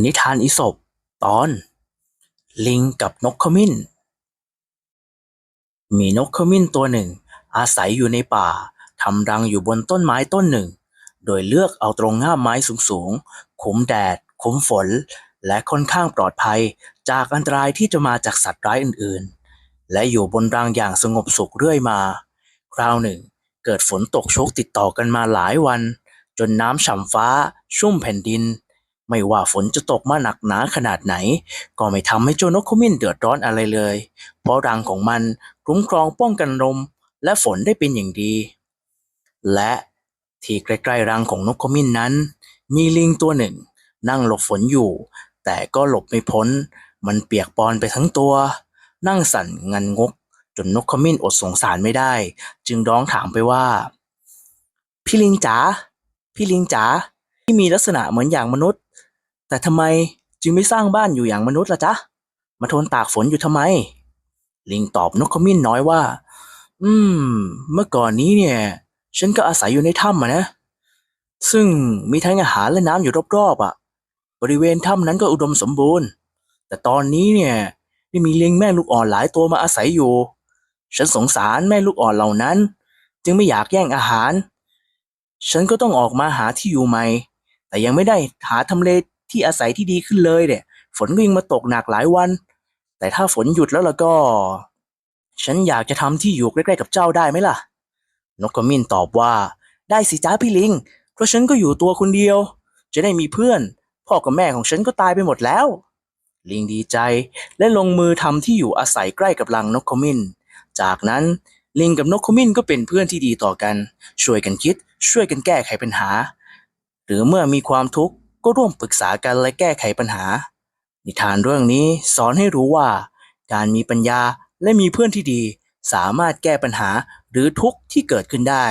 นิทานอีสปตอน ลิงกับนกขมิ้น มีนกขมิ้นตัวหนึ่ง อาศัยอยู่ในป่าทำรังอยู่บนต้นไม้ต้นหนึ่ง โดยเลือกเอาตรงง่ามไม้สูงๆคุ้มแดด คุ้มฝน และค่อนข้างปลอดภัยจากอันตรายที่จะมาจากสัตว์ร้ายอื่นๆ และอยู่บนรังอย่างสงบสุขเรื่อยมา คราวหนึ่ง เกิดฝนตกโชกติดต่อกันมาหลายวัน จนน้ำฉ่ำฟ้า ชุ่มแผ่นดิน ไม่ว่าฝนจะตกมาหนักหนาขนาดไหน ก็ไม่ทำให้เจ้านกขมิ้นเดือดร้อนอะไรเลย เพราะรังของมันคุ้มครองป้องกันลมและฝนได้เป็นอย่างดี และที่ใกล้ๆรังของนกขมิ้นนั้น มีลิงตัวหนึ่ง นั่งหลบฝนอยู่ แต่ก็หลบไม่พ้น มันเปียกปอนไปทั้งตัว นั่งสั่นงันงก จนนกขมิ้นอดสงสารไม่ได้ จึงร้องถามไปว่า พี่ลิงจ๋าพี่ลิงจ๋า ที่มีลักษณะเหมือนอย่างมนุษย์ แต่ทำไมจึงไม่สร้างบ้านอยู่อย่างมนุษย์ล่ะจ๊ะ มาทนตากฝนอยู่ทำไม ลิงตอบนกขมิ้นน้อยว่า อืม เมื่อก่อนนี้เนี่ย ฉันก็อาศัยอยู่ในถ้ำอะนะ ซึ่งมีทั้งอาหารและน้ำอยู่รอบๆอะ บริเวณถ้ำนั้นก็อุดมสมบูรณ์ แต่ตอนนี้เนี่ยได้มีลิงแม่ลูกอ่อนหลายตัวมาอาศัยอยู่ ฉันสงสารแม่ลูกอ่อนเหล่านั้น จึงไม่อยากแย่งอาหาร ฉันก็ต้องออกมาหาที่อยู่ใหม่ แต่ยังไม่ได้หาทำเลที่อาศัยที่ดีขึ้นเลยเนี่ย ฝนก็ยังมาตกหนักหลายวัน แต่ถ้าฝนหยุดแล้วล่ะก็ ฉันอยากจะทำที่อยู่ใกล้ๆกับเจ้าได้ไหมล่ะ นกขมิ้นตอบว่า ได้สิจ้าพี่ลิง เพราะฉันก็อยู่ตัวคนเดียว จะได้มีเพื่อน พ่อกับแม่ของฉันก็ตายไปหมดแล้ว ลิงดีใจและลงมือทำที่อยู่อาศัยใกล้กับรังนกขมิ้น จากนั้นลิงกับนกขมิ้นก็เป็นเพื่อนที่ดีต่อกัน ช่วยกันคิด ช่วยกันแก้ไขปัญหา หรือเมื่อมีความทุกข์ก็ร่วมปรึกษากันและแก้ไขปัญหา นิทานเรื่องนี้สอนให้รู้ว่า การมีปัญญาและมีเพื่อนที่ดี สามารถแก้ปัญหาหรือทุกข์ที่เกิดขึ้นได้